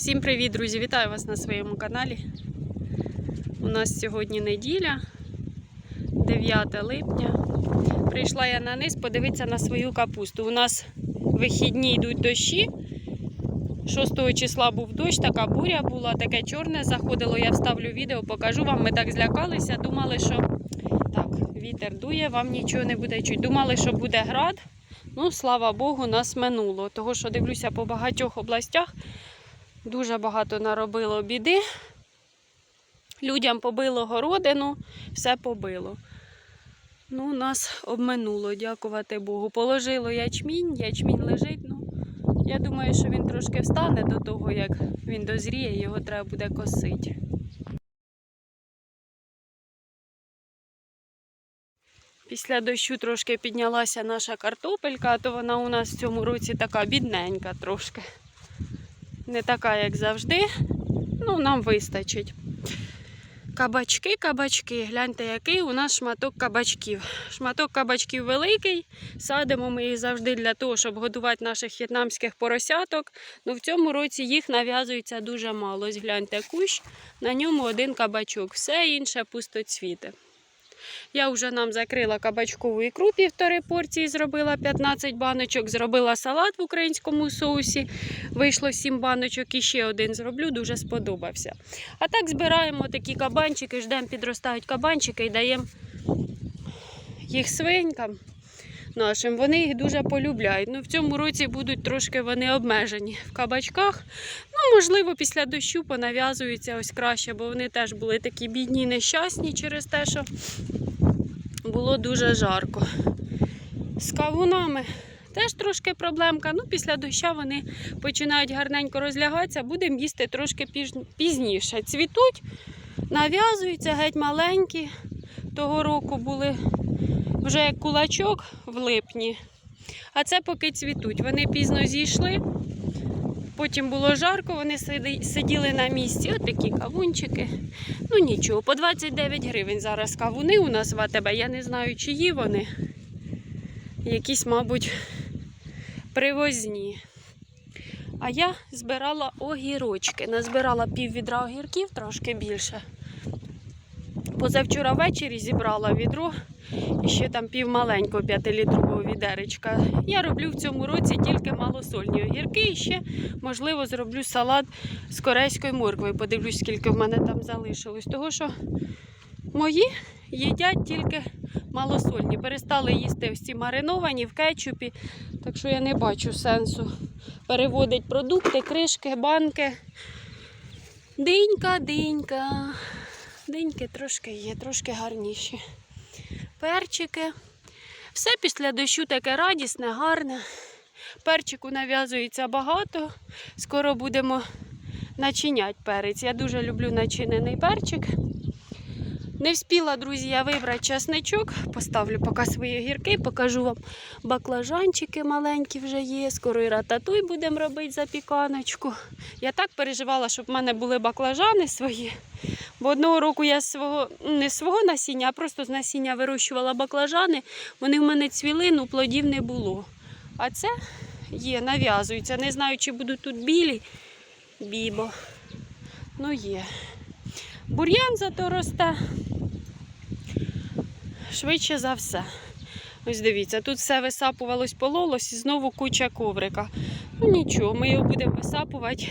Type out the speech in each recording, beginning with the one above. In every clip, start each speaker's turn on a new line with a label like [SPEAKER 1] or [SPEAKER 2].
[SPEAKER 1] Всім привіт, друзі! Вітаю вас на своєму каналі. У нас сьогодні неділя, 9 липня. Прийшла я на низ подивитися на свою капусту. У нас вихідні йдуть дощі. 6 числа був дощ, така буря була, таке чорне заходило. Я вставлю відео, покажу вам. Ми так злякалися, думали, що так, вітер дує, вам нічого не буде чути. Думали, що буде град. Ну, слава Богу, нас минуло. Того, що дивлюся по багатьох областях, дуже багато наробило біди. Людям побило городину, все побило. Ну, нас обминуло, дякувати Богу. Положило ячмінь, ячмінь лежить. Ну, я думаю, що він трошки встане до того, як він дозріє, його треба буде косити. Після дощу трошки піднялася наша картопелька, а то вона у нас в цьому році така бідненька трошки. Не така, як завжди. Ну, нам вистачить. Кабачки, кабачки. Гляньте, який у нас шматок кабачків. Шматок кабачків великий. Садимо ми їх завжди для того, щоб годувати наших в'єтнамських поросяток. Ну в цьому році їх нав'язується дуже мало. Ось гляньте кущ, на ньому один кабачок. Все інше пустоцвіте. Я вже нам закрила кабачкову ікру півтори порції, зробила 15 баночок, зробила салат в українському соусі. Вийшло 7 баночок і ще один зроблю, дуже сподобався. А так збираємо такі кабанчики, ждемо, підростають кабанчики і даємо їх свинькам нашим. Вони їх дуже полюбляють. Ну, в цьому році будуть трошки вони обмежені в кабачках. Ну, можливо, після дощу понав'язуються ось краще, бо вони теж були такі бідні, нещасні через те, що було дуже жарко. З кавунами теж трошки проблемка. Ну, після доща вони починають гарненько розлягатися, будемо їсти трошки пізніше. Цвітуть, нав'язуються геть маленькі. Того року були вже як кулачок в липні. А це поки цвітуть. Вони пізно зійшли. Потім було жарко, вони сиділи на місці. От такі кавунчики. Ну нічого, по 29 гривень зараз кавуни у нас в АТБ. Я не знаю, чиї вони. Якісь, мабуть, привозні. А я збирала огірочки. Назбирала пів відра огірків, трошки більше. Позавчора ввечері зібрала відро і ще там пів маленького 5-літрового відеречка. Я роблю в цьому році тільки малосольні огірки і ще, можливо, зроблю салат з корейською морквою. Подивлюсь, скільки в мене там залишилось. Того що мої їдять тільки малосольні. Перестали їсти ці мариновані в кетчупі. Так що я не бачу сенсу переводити продукти, кришки, банки. Динька, динька. Диньки трошки є, трошки гарніші. Перчики. Все після дощу таке радісне, гарне. Перчику нав'язується багато. Скоро будемо начиняти перець. Я дуже люблю начинений перчик. Не вспіла, друзі, я вибрати часничок. Поставлю поки свої огірки, покажу вам баклажанчики маленькі вже є. Скоро і рататуй будемо робити запіканочку. Я так переживала, щоб в мене були баклажани свої. Бо одного року я свого, не свого насіння, а просто з насіння вирощувала баклажани. Вони в мене цвіли, ну плодів не було. А це є, нав'язується. Не знаю, чи будуть тут білі бібо. Ну є. Бур'ян зато росте. Швидше за все. Ось дивіться, тут все висапувалось, пололось і знову куча коврика. Ну нічого, ми його будемо висапувати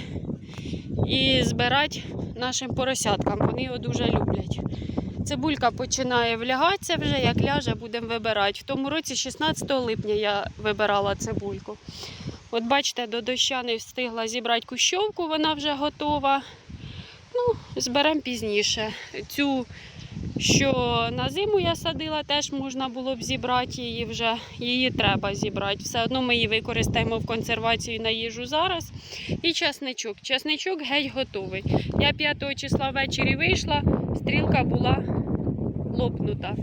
[SPEAKER 1] і збирати нашим поросяткам. Вони його дуже люблять. Цибулька починає влягатися вже, як ляже, будемо вибирати. В тому році, 16 липня, я вибирала цибульку. От бачите, до доща не встигла зібрати кущовку, вона вже готова. Ну, зберемо пізніше. Цю, що на зиму я садила, теж можна було б зібрати її вже. Її треба зібрати. Все одно ми її використаємо в консервацію на їжу зараз. І часничок. Часничок геть готовий. Я 5 числа ввечері вийшла, стрілка була лопнута.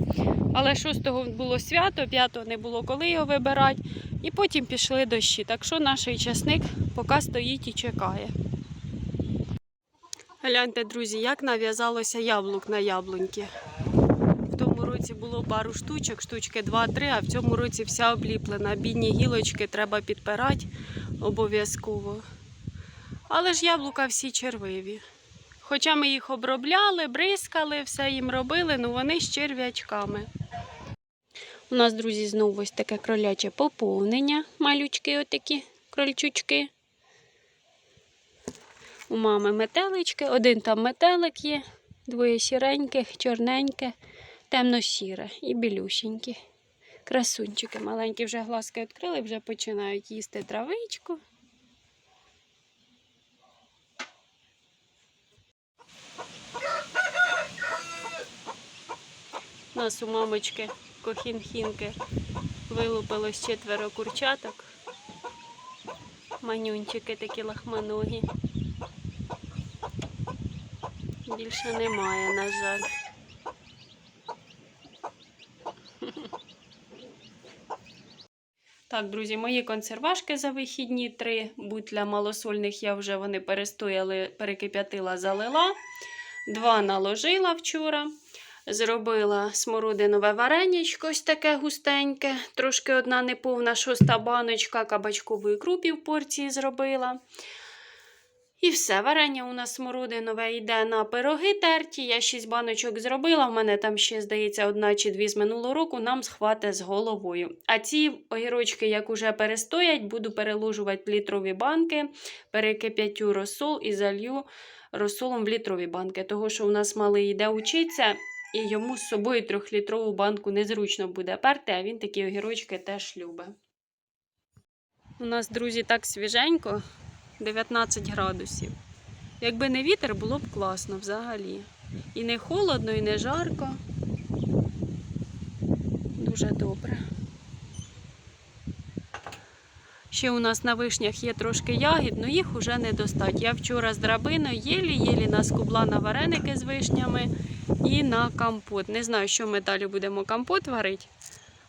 [SPEAKER 1] Але 6-го було свято, 5-го не було коли його вибирати. І потім пішли дощі. Так що наш часник поки стоїть і чекає. Гляньте, друзі, як нав'язалося яблук на яблуньки. В тому році було пару штучок, штучки 2-3, а в цьому році вся обліплена. Бідні гілочки треба підпирати обов'язково. Але ж яблука всі червиві. Хоча ми їх обробляли, бризкали, все їм робили, ну вони з черв'ячками. У нас, друзі, знову ось таке кроляче поповнення. Малючки отакі крольчучки. У мами метелички. Один там метелик є, двоє сіреньких, чорненьке, темно-сіре і білющенькі. Красунчики маленькі вже глазки відкрили, вже починають їсти травичку. У нас у мамочки кохінхінки вилупилось четверо курчаток. Манюнчики такі лахманогі. Більше немає, на жаль. Так, друзі, мої консервашки за вихідні три. Будь для малосольних я вже вони перестояли, перекип'ятила, залила. Два наложила вчора. Зробила смородинове вареничко, ось таке густеньке. Трошки одна неповна шоста баночка кабачкової крупів порції зробила. І все, варення у нас смородинове йде на пироги терті. Я 6 баночок зробила. В мене там ще, здається, одна чи дві з минулого року нам схвате з головою. А ці огірочки, як уже перестоять, буду переложувати в літрові банки, перекип'ятю розсол і залью розсолом в літрові банки. Того, що у нас малий йде учитися, і йому з собою трьохлітрову банку незручно буде перти, а він такі огірочки теж любить. У нас, друзі, так свіженько. 19 градусів. Якби не вітер, було б класно взагалі. І не холодно, і не жарко. Дуже добре. Ще у нас на вишнях є трошки ягід, але їх уже не достать. Я вчора з драбиною єлі-єлі наскубла на вареники з вишнями і на компот. Не знаю, що ми далі будемо компот варити.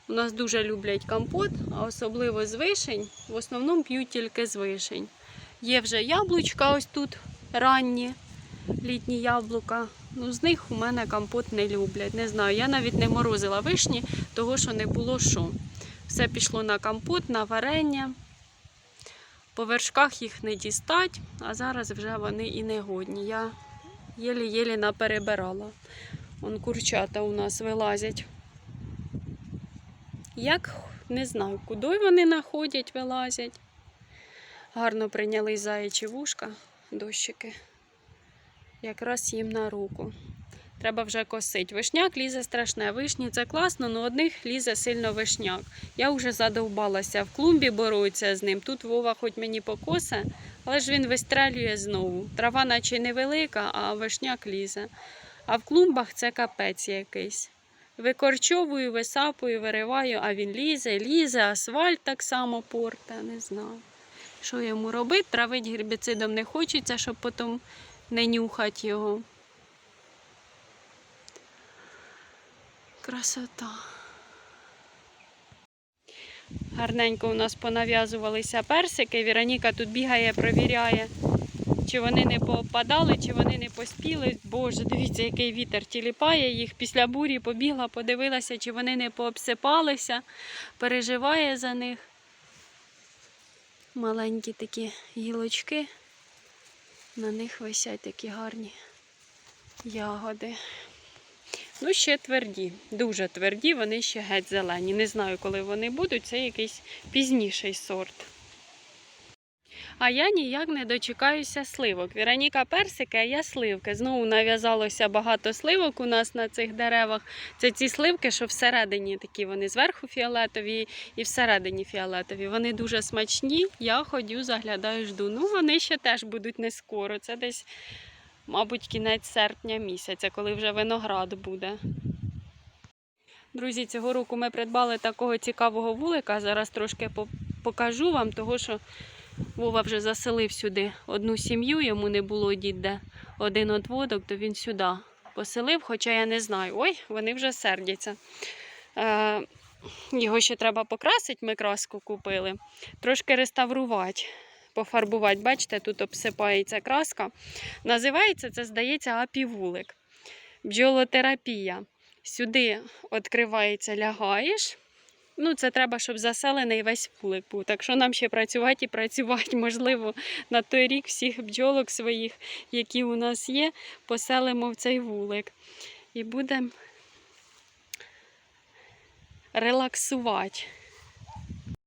[SPEAKER 1] У нас дуже люблять компот, а особливо з вишень. В основному п'ють тільки з вишень. Є вже яблучка ось тут ранні, літні яблука. Ну, з них у мене компот не люблять. Не знаю, я навіть не морозила вишні, того що не було що. Все пішло на компот, на варення. По вершках їх не дістать, а зараз вже вони і не годні. Я єлі-єлі наперебирала. Вон курчата у нас вилазять. Як не знаю, куди вони находять, вилазять. Гарно прийняли заячі вушка, дощики. Якраз їм на руку. Треба вже косить. Вишняк лізе страшне. Вишні це класно, але одних лізе сильно вишняк. Я вже задовбалася в клумбі боротися з ним. Тут Вова хоч мені покосе, але ж він вистрелює знову. Трава наче невелика, а вишняк лізе. А в клумбах це капець якийсь. Викорчовую, висапую, вириваю, а він лізе, лізе, асфальт так само порте, не знаю. Що йому робити? Травити гербіцидом не хочеться, щоб потім не нюхати його. Красота. Гарненько у нас понав'язувалися персики. Віроніка тут бігає, провіряє, чи вони не попадали, чи вони не поспіли. Боже, дивіться, який вітер тіліпає їх. Після бурі побігла, подивилася, чи вони не пообсипалися, переживає за них маленькі такі гілочки. На них висять такі гарні ягоди. Ну, ще тверді, дуже тверді, вони ще геть зелені. Не знаю, коли вони будуть, це якийсь пізніший сорт. А я ніяк не дочекаюся сливок. Віроніка персики, а я сливки. Знову нав'язалося багато сливок у нас на цих деревах. Це ці сливки, що всередині такі вони зверху фіолетові і всередині фіолетові. Вони дуже смачні. Я ходю, заглядаю, жду. Ну, вони ще теж будуть не скоро. Це десь, мабуть, кінець серпня місяця, коли вже виноград буде. Друзі, цього року ми придбали такого цікавого вулика. Зараз трошки покажу вам, того що Вова вже заселив сюди одну сім'ю, йому не було дідде один одводок, то він сюди поселив, хоча я не знаю. Ой, вони вже сердяться. Е, його ще треба покрасити, ми краску купили. Трошки реставрувати, пофарбувати. Бачите, тут обсипається краска. Називається це, здається, апівулик. Бджолотерапія. Сюди відкривається, лягаєш Ну, це треба, щоб заселений весь вулик був. Так що нам ще працювати і працювати. Можливо, на той рік всіх бджолок своїх, які у нас є, поселимо в цей вулик. І будемо релаксувати.